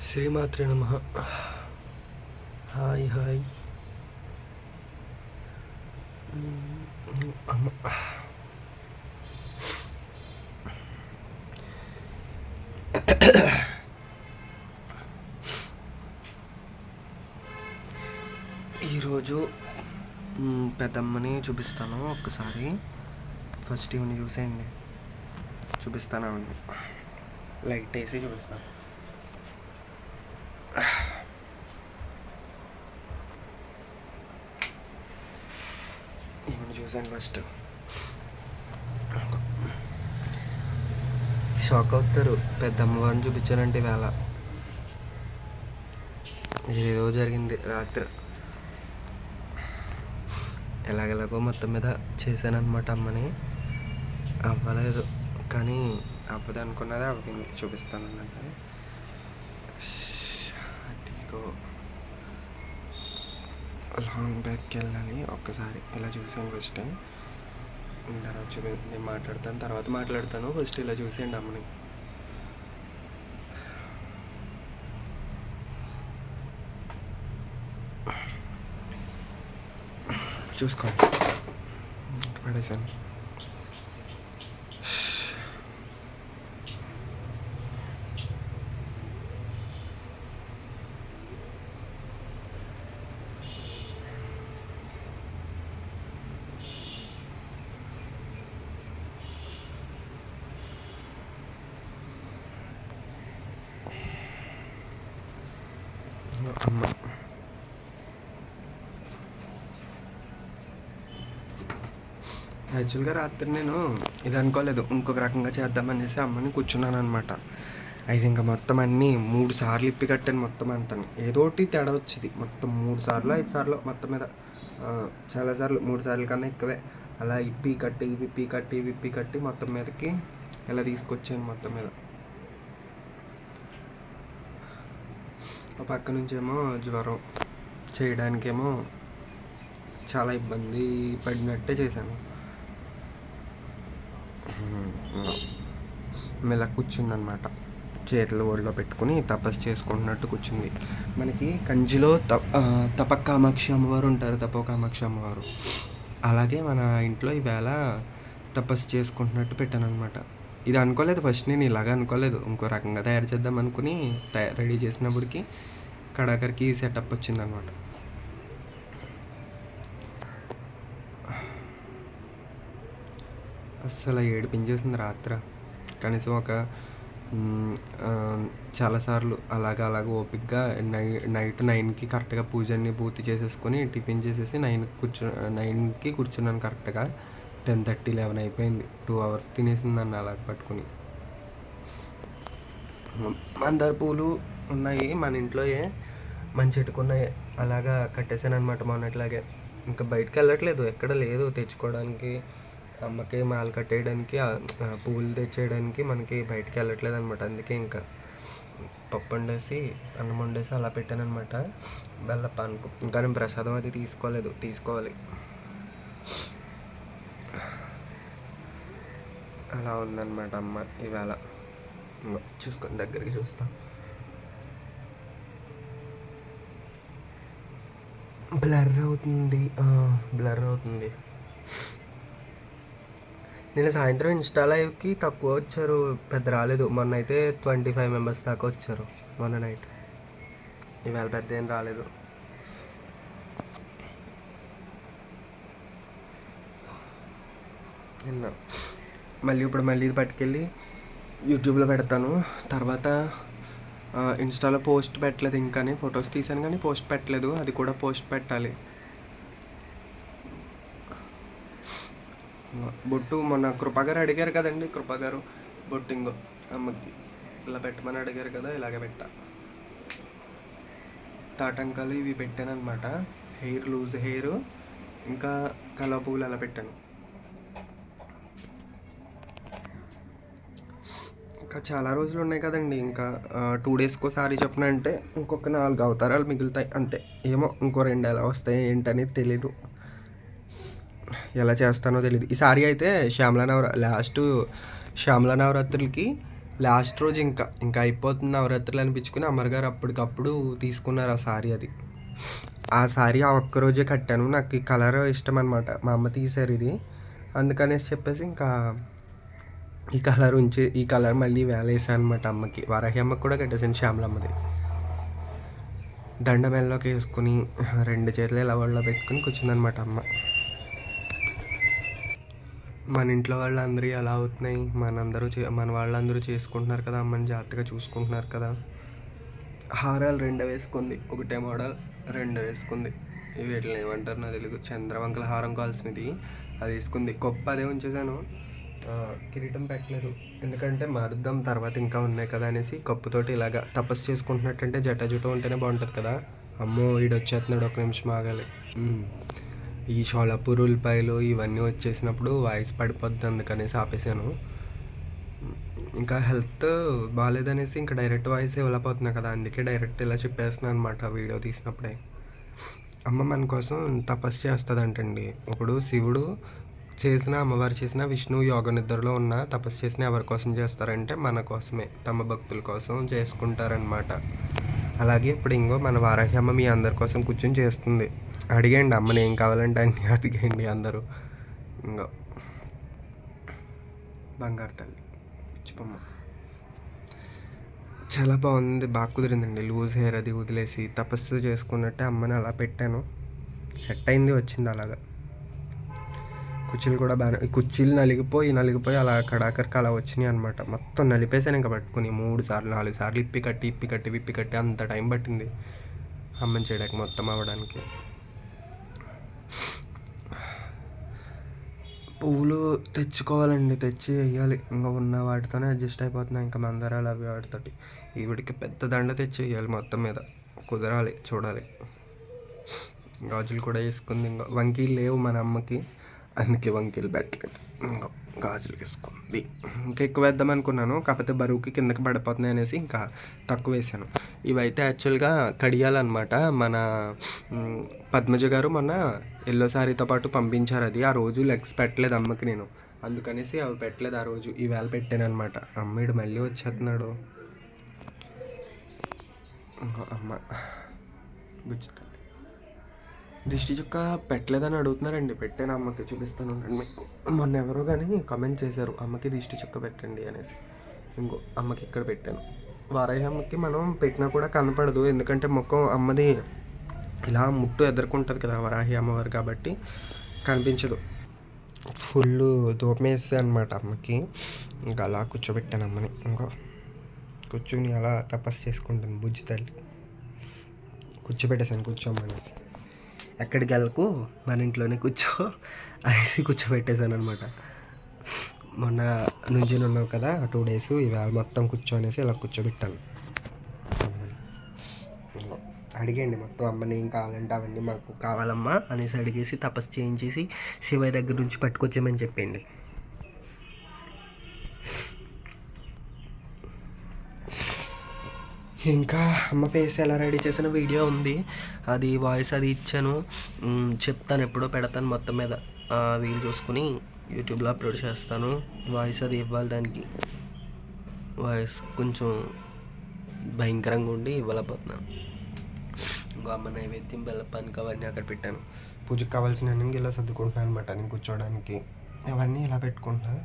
శ్రీమాత్రే నమ hi hi మ్మ్, అమ్మ ఈరోజు మ్మ్, పెద్దమ్మని చూపిస్తాను ఒక్కసారి ఫస్ట్ ఇవన్నీ చూసేయండి చూపిస్తాను అవన్నీ లైట్ వేసి చూపిస్తాను ఇవన్నీ చూసాను ఫస్ట్ షాక్ అవుతారు. పెద్ద అమ్మవారిని చూపించానంటే వేళ. ఏదో జరిగింది రాత్రి. ఎలాగెలాగో మొత్తం మీద చేశాననమాట అమ్మని. అవ్వలేదు. కానీ అవ్వదు అనుకున్నదే అవ్వింది చూపిస్తాను అన్నట్టు అదిగో. లాంగ్ బ్యాక్కి వెళ్ళాలి ఒక్కసారి ఇలా చూసాను ఫస్ట్ తర్వాత చూపి నేను మాట్లాడతాను తర్వాత మాట్లాడతాను ఫస్ట్ ఇలా చూసేయండి అమ్మని. చూసుకోండి. పడేసాను. అమ్మ యాక్చువల్గా రాత్రి నేను ఇది అనుకోలేదు ఇంకొక రకంగా చేద్దామనేసి అమ్మని కూర్చున్నాను అనమాట అయితే ఇంకా మొత్తం అన్నీ మూడు సార్లు ఇప్పి కట్టాను మొత్తం అంతా ఏదోటి తేడా వచ్చేది. మొత్తం మూడు సార్లు ఐదు సార్లు మొత్తం మీద చాలాసార్లు చాలా సార్లు మూడు సార్లు కన్నా ఎక్కువే. అలా ఇప్పి కట్టి విప్పి కట్టి విప్పి కట్టి మొత్తం మీదకి ఇలా తీసుకొచ్చాను మొత్తం మీద. పక్క నుంచేమో జ్వరం చేయడానికేమో చాలా ఇబ్బంది పడినట్టే చేశాను. మెల్ల కూర్చుందనమాట. చేతులు ఒడిలో పెట్టుకుని తపస్సు చేసుకుంటున్నట్టు కూర్చుంది. మనకి కంచిలో తప ఆ, తప కామాక్షి అమ్మవారు ఉంటారు తపో కామాక్షి అమ్మవారు. అలాగే మన ఇంట్లో ఈవేళ తపస్సు చేసుకుంటున్నట్టు పెట్టాను అనమాట ఇది అనుకోలేదు ఫస్ట్ నేను ఇలాగ అనుకోలేదు. ఇంకో రకంగా తయారు చేద్దాం అనుకుని తయారు రెడీ చేసినప్పటికి కడాకరికి సెటప్ వచ్చిందనమాట. అస్సలు ఏడిపించేసింది రాత్ర. కనీసం ఒక చాలాసార్లు అలాగ అలాగ ఓపిక్గా నై నైట్ నైన్కి కరెక్ట్గా పూజ అన్ని పూర్తి చేసేసుకొని టిఫిన్ చేసేసి నైన్ కూర్చో నైన్కి కూర్చున్నాను కరెక్ట్గా. టెన్ థర్టీ లెవెన్ అయిపోయింది. టూ అవర్స్ తినేసిందండి అలా పట్టుకుని. మందార పూలు ఉన్నాయి మన ఇంట్లోయే. మంచి చెట్టుకున్నాయి. అలాగా కట్టేసాను అనమాట మొన్నట్లాగే. ఇంకా బయటకు వెళ్ళట్లేదు. ఎక్కడ లేదు తెచ్చుకోవడానికి. అమ్మకి మాలు కట్టేయడానికి పూలు తెచ్చేయడానికి మనకి బయటకు వెళ్ళట్లేదు అనమాట అందుకే ఇంకా పప్పు వండేసి అన్నం వండేసి అలా పెట్టాను అనమాట బెల్ల పానకు ఇంకా నేను ప్రసాదం అది తీసుకోలేదు. తీసుకోవాలి. అలా ఉందన్నమాట అమ్మ ఇవాళ. చూసుకొని దగ్గరికి చూస్తా. బ్లర్ అవుతుంది. బ్లర్ అవుతుంది. నేను సాయంత్రం ఇన్స్టా లైవ్కి తక్కువ వచ్చారు పెద్ద రాలేదు. మొన్న అయితే ట్వంటీ ఫైవ్ మెంబర్స్ దాకా వచ్చారు మొన్న నైట్. ఇవాళ పెద్ద ఏం రాలేదు. నిన్న మళ్ళీ ఇప్పుడు మళ్ళీ ఇది పట్టుకెళ్ళి యూట్యూబ్లో పెడతాను. తర్వాత ఇన్స్టాలో పోస్ట్ పెట్టలేదు ఇంకాని ఫొటోస్ తీసాను కానీ పోస్ట్ పెట్టలేదు. అది కూడా పోస్ట్ పెట్టాలి. బొట్టు మొన్న కృపాగారు అడిగారు కదండి కృపాగారు గారు అమ్మకి. ఇలా పెట్టమని అడిగారు కదా ఇలాగే పెట్టా. తాటంకాలు ఇవి పెట్టాను అనమాట హెయిర్ లూజ్ హెయిర్ ఇంకా కలవ పువ్వులు అలా పెట్టాను. ఇంకా చాలా రోజులు ఉన్నాయి కదండి. ఇంకా టూ డేస్కి ఒకసారి చెప్పిన అంటే ఇంకొక నాలుగు అవతారాలు మిగులుతాయి. అంతే. ఏమో ఇంకో రెండు ఎలా వస్తాయి ఏంటనేది తెలీదు. ఎలా చేస్తానో తెలియదు ఈసారి అయితే శ్యామల నవరా లాస్ట్ శ్యామల నవరాత్రులకి లాస్ట్ రోజు ఇంకా ఇంకా అయిపోతుంది నవరాత్రులు అనిపించుకుని అమ్మగారు అప్పటికప్పుడు తీసుకున్నారు ఆ సారీ అది. ఆ సారీ ఆ ఒక్క రోజే కట్టాను. నాకు ఈ కలర్ ఇష్టం అనమాట మా అమ్మ తీశారు ఇది. అందుకనేసి చెప్పేసి ఇంకా ఈ కలర్ ఉంచి ఈ కలర్ మళ్ళీ వేలేసాను అనమాట అమ్మకి. వారాహి అమ్మకి కూడా కట్టేసాను శ్యామలమ్మది. దండ మెల్లోకి వేసుకుని రెండు చేతులు ఇలా ఒళ్ళో పెట్టుకుని కూర్చుందనమాట అమ్మ. మన ఇంట్లో వాళ్ళందరూ ఎలా అవుతున్నాయి? మనందరూ చే మన వాళ్ళందరూ చేసుకుంటున్నారు కదా అమ్మని జాగ్రత్తగా చూసుకుంటున్నారు కదా. హారాలు రెండు వేసుకుంది ఒకటే మోడల్ రెండు వేసుకుంది. ఇవి వీటిని ఏమంటారు నా తెలుగు చంద్రవంకల హారం కావాల్సినది అది వేసుకుంది. గొప్ప అదే ఉంచేసాను. కిరీటం పెట్టలేదు. ఎందుకంటే మారుద్దాం తర్వాత ఇంకా ఉన్నాయి కదా అనేసి కప్పుతోటి ఇలాగా తపస్సు చేసుకుంటున్నట్టంటే జట జుట ఉంటేనే బాగుంటుంది కదా. అమ్మో ఈడు వచ్చేస్తున్నాడు ఒక నిమిషం ఆగాలి. ఈ షోలాపూర్ ఉల్లిపాయలు ఇవన్నీ వచ్చేసినప్పుడు వాయిస్ పడిపోద్ది అందుకనేసి ఆపేసాను ఇంకా హెల్త్ బాగాలేదనేసి ఇంకా డైరెక్ట్ వాయిస్ ఇవ్వలేకపోతున్నా కదా. అందుకే డైరెక్ట్ ఇలా చెప్పేస్తున్నాను అనమాట వీడియో తీసినప్పుడే. అమ్మ మన కోసం తపస్సు చేస్తుందంటండి. ఇప్పుడు శివుడు చేసిన అమ్మవారు చేసిన విష్ణు యోగ నిద్రలో ఉన్న తపస్సు చేసిన ఎవరి కోసం చేస్తారంటే మన కోసమే. తమ భక్తుల కోసం చేసుకుంటారనమాట అలాగే ఇప్పుడు ఇంకో మన వారాహి అమ్మ మీ అందరి కోసం కూర్చొని చేస్తుంది. అడిగండి అమ్మని ఏం కావాలంటే అన్నీ అడిగండి అందరూ. ఇంకో. బంగారు తల్లి. పిచ్చిపమ్మ చాలా బాగుంది బాగా కుదిరిందండి. లూజ్ హెయిర్ అది వదిలేసి తపస్సు చేసుకున్నట్టే అమ్మని అలా పెట్టాను. సెట్ అయింది వచ్చింది అలాగా. కుర్చీలు కూడా బాగా కుర్చీలు నలిగిపోయి నలిగిపోయి అలా కడాకరికి అలా వచ్చినాయి అనమాట మొత్తం నలిపేసాను ఇంకా పట్టుకుని. మూడు సార్లు నాలుగు సార్లు ఇప్పి కట్టి ఇప్పి కట్టి విప్పి కట్టి అంత టైం పట్టింది అమ్మని చేయడానికి మొత్తం అవ్వడానికి. పువ్వులు తెచ్చుకోవాలండి తెచ్చి వేయాలి ఇంకా ఉన్న వాటితోనే అడ్జస్ట్ అయిపోతున్నాయి. ఇంకా మందారాలు అవి వాటితోటి. ఈవిడికి పెద్ద దండ తెచ్చి వేయాలి మొత్తం మీద. కుదరాలి చూడాలి. గాజులు కూడా వేసుకుంది ఇంకా. వంకీలు లేవు మన అమ్మకి. అందుకే వంకీలు పెట్టలేదు. ఇంకా గాజులు వేసుకుంది ఇంకా ఎక్కువ వేద్దాం అనుకున్నాను కాకపోతే బరువుకి కిందకి పడిపోతున్నాయి అనేసి ఇంకా తక్కువ వేసాను. ఇవైతే యాక్చువల్గా కడియాలన్నమాట. మన పద్మజ గారు మొన్న ఎల్లో శారీతో పాటు పంపించారు అది. ఆ రోజు లెగ్స్ పెట్టలేదు అమ్మకి నేను. అందుకనేసి అవి పెట్టలేదు ఆ రోజు. ఈవేళ పెట్టాను అనమాట అమ్మీడు మళ్ళీ వచ్చేస్తున్నాడు. ఇంకో అమ్మ. గుచ్చుతాను దిష్టి చుక్క పెట్టలేదని అడుగుతున్నారండి. పెట్టాను అమ్మకి చూపిస్తాను. ఉండండి మీకు మొన్న ఎవరో కానీ కమెంట్ చేశారు. అమ్మకి దిష్టి చుక్క పెట్టండి అనేసి. ఇంకో అమ్మకి ఇక్కడ పెట్టాను. వారాయి అమ్మకి మనం పెట్టినా కూడా కనపడదు. ఎందుకంటే ముఖం అమ్మది ఇలా ముట్టు ఎదుర్కొంటుంది కదా వరాహి అమ్మవారు కాబట్టి కనిపించదు. ఫుల్ దూపం అనమాట అమ్మకి. ఇంకా అలా కూర్చోబెట్టాను అమ్మని. ఇంకో కూర్చుని అలా తపస్సు చేసుకుంటుంది బుజ్జి తల్లి. కూర్చోబెట్టేసాను కూర్చోమనేసి. ఎక్కడికి వెళ్ళకు? మన ఇంట్లోనే కూర్చో. అనేసి కూర్చోబెట్టేశాను అనమాట మొన్న నుంచి ఉన్నావు కదా టూ డేస్ ఇవాళ మొత్తం కూర్చో అనేసి ఇలా కూర్చోబెట్టాను. అడిగండి మొత్తం అమ్మని ఏం కావాలంటే అవన్నీ మాకు కావాలమ్మా అనేసి అడిగేసి తపస్సు చేయించేసి శివయ్య దగ్గర నుంచి పట్టుకొచ్చామని చెప్పండి ఇంకా అమ్మ ఫేస్ ఎలా రెడీ చేసిన వీడియో ఉంది. అది వాయిస్ అది ఇచ్చాను. చెప్తాను ఎప్పుడో పెడతాను మొత్తం మీద. వీలు చూసుకుని యూట్యూబ్లో అప్లోడ్ చేస్తాను. వాయిస్ అది ఇవ్వాలి దానికి. వాయిస్ కొంచెం భయంకరంగా ఉండి ఇవ్వలేకపోతున్నాను. ఇంకో అమ్మ నైవేద్యం బెల్లపానికి అవన్నీ అక్కడ పెట్టాను. పూజకు కావాల్సిన ఇలా సర్దుకుంటున్నాను అనమాట నేను కూర్చోవడానికి. అవన్నీ ఇలా పెట్టుకుంటున్నా.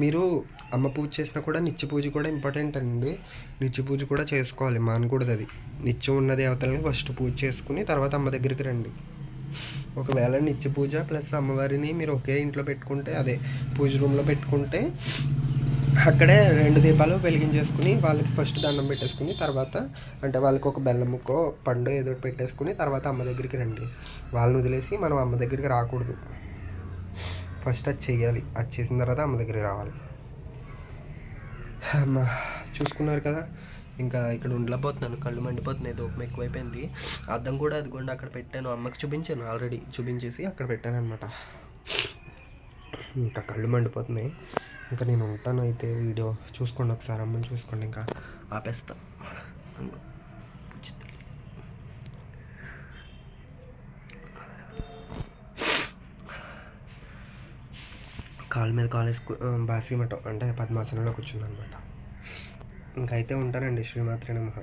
మీరు అమ్మ పూజ చేసినా కూడా నిత్య పూజ కూడా ఇంపార్టెంట్ అండి. నిత్య పూజ కూడా చేసుకోవాలి మానకూడదు అది. నిత్యం ఉన్న దేవతల్ని ఫస్ట్ పూజ చేసుకుని తర్వాత అమ్మ దగ్గరికి రండి. ఒకవేళ నిత్య పూజ ప్లస్ అమ్మవారిని మీరు ఒకే ఇంట్లో పెట్టుకుంటే అదే పూజ రూమ్లో పెట్టుకుంటే అక్కడే రెండు దీపాలు వెలిగించేసుకుని వాళ్ళకి ఫస్ట్ దండం పెట్టేసుకుని తర్వాత అంటే వాళ్ళకి ఒక బెల్లం ముక్కో పండు ఏదో పెట్టేసుకుని తర్వాత అమ్మ దగ్గరికి రండి. వాళ్ళని వదిలేసి మనం అమ్మ దగ్గరికి రాకూడదు. ఫస్ట్ అది చేయాలి అది చేసిన తర్వాత అమ్మ దగ్గరికి రావాలి. అమ్మ చూసుకున్నారు కదా. ఇంకా ఇక్కడ ఉండలేకపోతున్నాను. కళ్ళు మండిపోతున్నాయి. దూపం ఎక్కువైపోయింది. అద్దం కూడా అదిగోండి అక్కడ పెట్టాను. అమ్మకి చూపించాను ఆల్రెడీ చూపించేసి అక్కడ పెట్టాను అనమాట ఇంకా కళ్ళు మండిపోతున్నాయి. ఇంకా నేను ఉంటాను అయితే వీడియో చూసుకోండి ఒకసారి. అమ్మని చూసుకోండి. ఇంకా ఆపేస్తా ఇంకో పుచ్చి తల్లి. కాలు మీద కాలు వేసుకు మఠం అంటే పద్మాసనంలో కూర్చుందనమాట ఇంకైతే ఉంటానండి శ్రీమాత్రే నమః